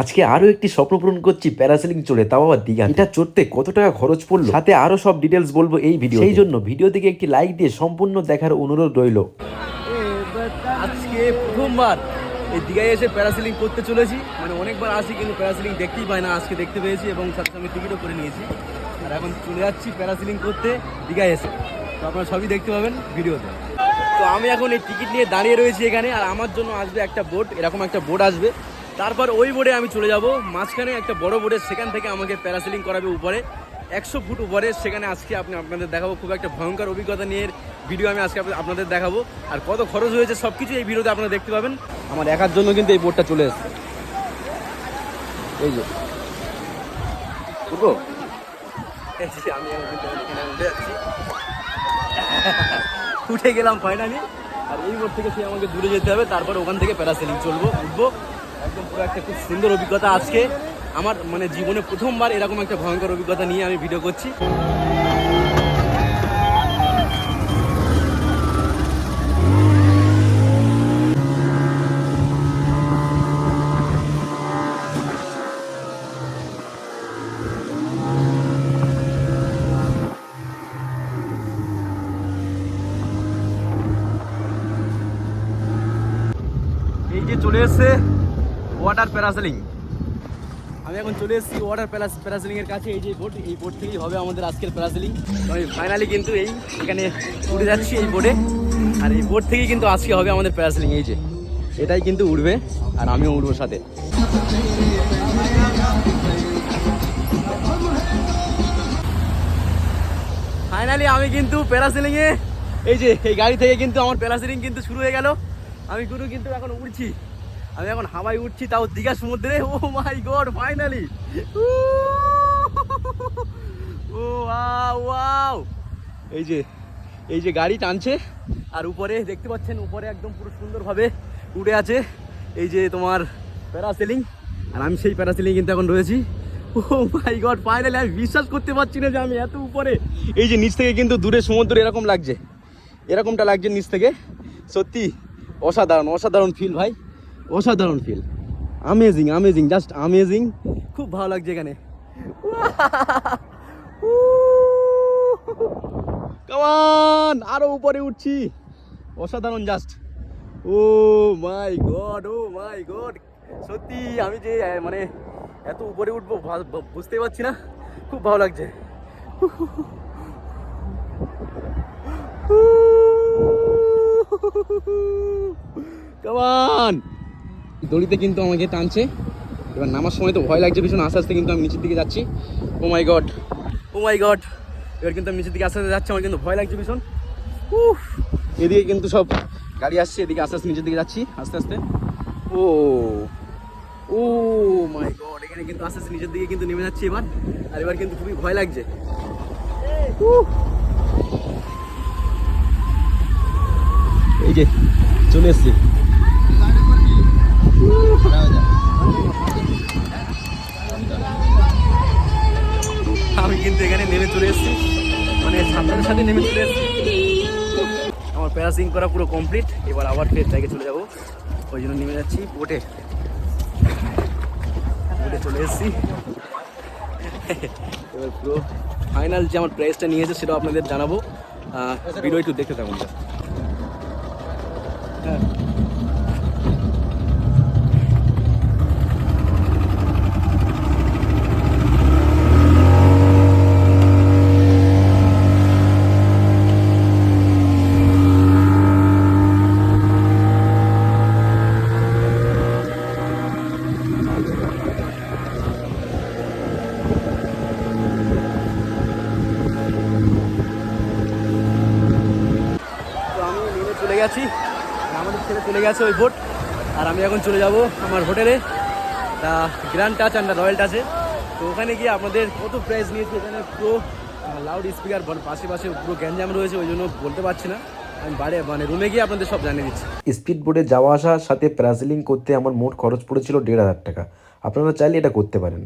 আজকে আরও একটি স্বপ্ন পূরণ করছি প্যারাসেলিং চড়ে তাও আবার দীঘা এটা চড়তে কত টাকা খরচ পড়ল? সাথে আরও সব ডিটেলস বলব এই ভিডিও সেই জন্য ভিডিও থেকে একটি লাইক দিয়ে সম্পূর্ণ দেখার অনুরোধ রইল। আজকে প্রথমবার এই দীঘায় এসে প্যারাসিলিং করতে চলেছি। মানে অনেকবার আসি কিন্তু প্যারাসিলিং দেখতেই পাই না আজকে দেখতে পেয়েছি এবং সাথে সঙ্গে টিকিটও করে নিয়েছি। আর এখন চলে যাচ্ছি প্যারাসিলিং করতে দীঘায় এসে। তো আপনারা সবই দেখতে পাবেন ভিডিওতে তো আমি এখন এই টিকিট নিয়ে দাঁড়িয়ে রয়েছি এখানে আর আমার জন্য আসবে একটা বোট এরকম একটা বোট আসবে। তারপর ওই বোটে আমি চলে যাব। মাঝখানে একটা বড় বোটে সেখান থেকে আমাকে প্যারাসিলিং করাবে উপরে। একশো ফুট উপরে, সেখানে আজকে আপনি আপনাদের দেখাবো খুব একটা ভয়ঙ্কর অভিজ্ঞতা নিয়ে ভিডিও আমি আজকে আপনাদের দেখাবো। আর কত খরচ হয়েছে সব কিছু এই ভিডিওতে আপনারা দেখতে পাবেন। আমার একার জন্য কিন্তু এই বোর্ডটা চলে এসেছে। এই যে। আমি উঠে গেলাম ফাইনালি আর এই বোর্ড থেকে সে আমাকে দূরে যেতে হবে, তারপর ওখান থেকে প্যারাসেলিং চলবো, উঠবো। একদম পুরো একটা খুব সুন্দর অভিজ্ঞতা আজকে। আমার মানে জীবনে প্রথমবার এরকম একটা ভয়ঙ্কর অভিজ্ঞতা নিয়ে আমি ভিডিও করছি। চলে এসছে ওয়াটার প্যারাসেলিং আমি এখন চলে এসেছি ওয়াটার প্যারাস প্যারাসেলিং এর কাছে। এই যে বোট এই বোট থেকেই হবে আমাদের আজকের প্যারাসেলিং আমি ফাইনালি কিন্তু এই এখানে উড়ে যাচ্ছি এই বোটে আর এই বোট থেকেই কিন্তু আজকে হবে আমাদের প্যারাসেলিং এই যে। এটাই কিন্তু উড়বে, আর আমিও উড়বো সাথে। ফাইনালি আমি কিন্তু প্যারাসেলিং এ, এই যে, এই গাড়ি থেকে কিন্তু আমার প্যারাসেলিং কিন্তু শুরু হয়ে গেল। আমি গুরু কিন্তু এখন উড়ছি। আমি এখন হাওয়ায় উঠছি, তাও দীঘা সমুদ্রে। ও my god finally O, wow এই যে এই যে গাড়ি টানছে, আর উপরে দেখতে পাচ্ছেন, উপরে একদম পুরো সুন্দরভাবে উঠে আছে। এই যে তোমার প্যারাসেলিং আর আমি সেই প্যারাসেলিং কিন্তু এখন রয়েছি। ও মাই গড ফাইনালি আমি বিশ্বাস করতে পারছি না যে আমি এত উপরে। এই যে নিচ থেকে কিন্তু দূরে সমুদ্র এরকম লাগছে। এরকমটা লাগছে নিচ থেকে। সত্যি অসাধারণ অসাধারণ ফিল ভাই। অসাধারণ feel amazing amazing just amazing খুব ভালো লাগছে এখানে। কামান আরও উপরে উঠছি। অসাধারণ just oh my god oh my god সত্যি আমি যে মানে এত উপরে উঠবো ভা- পারছি না। খুব ভালো লাগছে। কামান দড়িতে কিন্তু আমাকে টানছে। এবার নামার সময় তো ভয় লাগছে, ভীষণ আস্তে আস্তে কিন্তু আমি নিচের দিকে যাচ্ছি। ও my god oh my god এবার কিন্তু আমি নিচের দিকে আস্তে আস্তে যাচ্ছি, আমার কিন্তু ভয় লাগছে ভীষণ। উফ। এদিকে কিন্তু সব গাড়ি আসছে, এদিকে আস্তে আস্তে নিচের দিকে যাচ্ছি, আস্তে আস্তে। ও। ও মাই গড এখানে কিন্তু আস্তে আস্তে নিচের দিকে কিন্তু নেমে যাচ্ছি এবার। আর এবার কিন্তু খুবই ভয় লাগছে। এই যে, চলে এসছি। আমি কিন্তু এখানে নেমে চলে এসেছি। মানে সাঁতারের সাথে নেমে চলে এসেছি। আমার প্যারাসিং করা পুরো কমপ্লিট এবার আবার ফের জায়গায় চলে যাব। ওই জন্য নেমে যাচ্ছি বোটে বোটে চলে এসেছি। এবার পুরো ফাইনাল যে আমার প্রাইসটা নিয়েছে সেটাও আপনাদের জানাব। ভিডিও একটু দেখতে থাকুন। হ্যাঁ তো আমি নেমে চলে গেছি আমাদের ছেলে চলে গেছে ওই ভোট। আর আমি এখন চলে যাব আমার হোটেলে। তা গ্র্যান্ড টাচ অ্যান্ড রয়্যাল টাচে তো ওখানে গিয়ে আপনাদের কত প্রাইস নিয়েছে এখানে পুরো লাউড স্পিকার পাশে পাশে পুরো গ্যাঞ্জাম রয়েছে, ওই জন্য বলতে পারছি না। আমি বাড়ি মানে রুমে গিয়ে আপনাদের সব জানিয়ে দিচ্ছি। স্পিড বোটে যাওয়া আসার সাথে প্যারাসেলিং করতে আমার মোট খরচ পড়েছিল দেড় হাজার টাকা। আপনারা চাইলে এটা করতে পারেন।